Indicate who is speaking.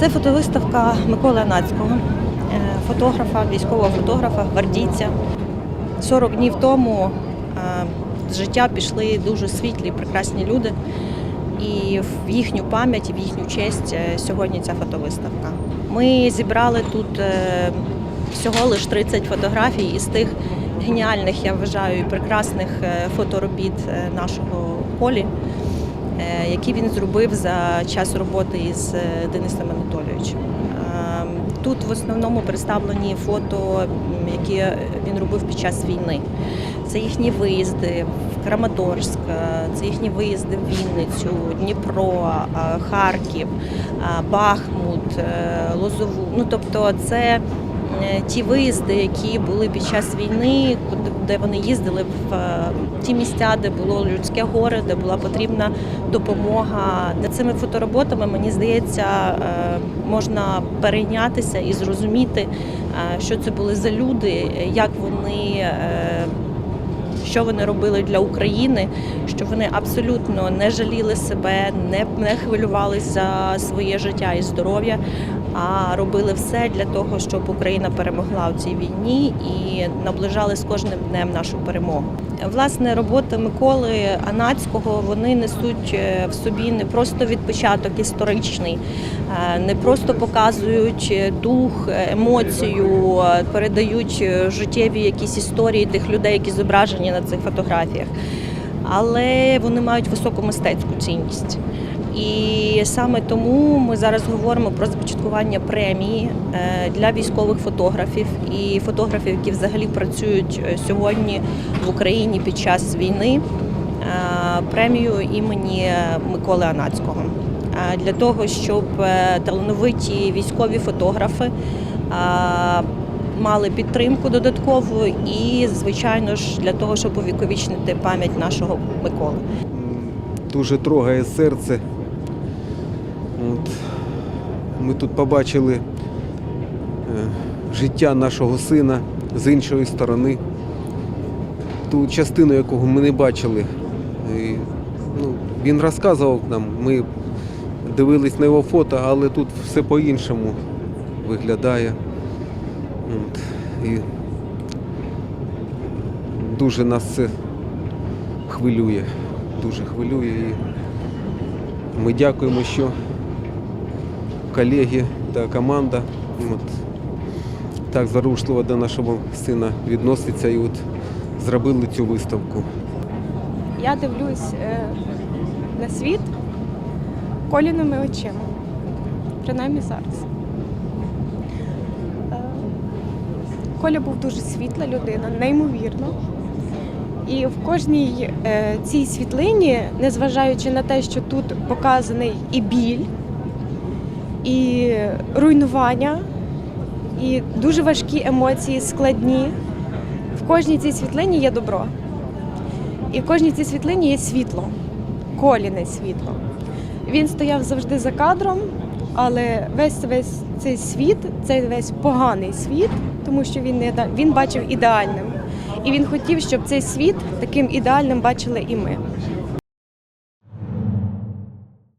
Speaker 1: Це фотовиставка Миколи Анацького, е, фотографа, військового фотографа, гвардійця. 40 днів тому е, з життя пішли дуже світлі, прекрасні люди. І в їхню пам'ять, в їхню честь е, сьогодні ця фотовиставка. Ми зібрали тут е, всього лише 30 фотографій із тих геніальних, я вважаю, прекрасних е, фоторобіт е, нашого полі, е, які він зробив за час роботи із е, Денисом Анатолійовичем. Е, Тут в основному представлені фото, які він робив під час війни. Це їхні виїзди в Краматорськ, е, це їхні виїзди в Вінницю, Дніпро, е, Харків, е, Бахмут, е, Лозову. Ну тобто, це е, ті виїзди, які були під час війни, де вони їздили в е, ті місця, де було людське горе, де була потрібна допомога. Де цими фотороботами мені здається е, можна перейнятися і зрозуміти, е, що це були за люди, як вони. Що вони робили для України, що вони абсолютно не жаліли себе, не, не хвилювалися за своє життя і здоров'я, а робили все для того, щоб Україна перемогла у цій війні і наближали з кожним днем нашу перемогу. Власне, роботи Миколи Анацького вони несуть е, в собі не просто відпочаток історичний, е, не просто показують е, дух, емоцію, передають життєві якісь історії тих людей, які зображені на цих фотографіях, але вони мають високу мистецьку цінність. І саме тому ми зараз говоримо про започаткування премії е, для військових фотографів і фотографів, які взагалі працюють е, сьогодні в Україні під час війни. е, Премію імені Миколи Анацького для того, щоб талановиті військові фотографи мали підтримку додаткову і, звичайно ж, для того, щоб увіковічнити пам'ять нашого Миколи.
Speaker 2: дуже трогає серце. От. Ми тут побачили е, життя нашого сина з іншої сторони, ту частину, якого ми не бачили. І, ну, він розказував нам, ми дивились на його фото, але тут все по-іншому виглядає. І дуже нас це хвилює дуже хвилює. І ми дякуємо, що колеги та команда от, так зарушливо до нашого сина відноситься і от зробили цю виставку.
Speaker 3: Я дивлюсь е, на світ коліними очима. Принаймні зараз. Коля був дуже світла людина, неймовірно. І в кожній е, цій світлині, незважаючи на те, що тут показаний і біль, і руйнування, і дуже важкі емоції, складні, в кожній цій світлині є добро. І в кожній цій світлині є світло, коліне світло. Він стояв завжди за кадром, але весь весь цей світ, цей весь поганий світ, тому що він не він бачив ідеальним. І він хотів, щоб цей світ таким ідеальним бачили і ми.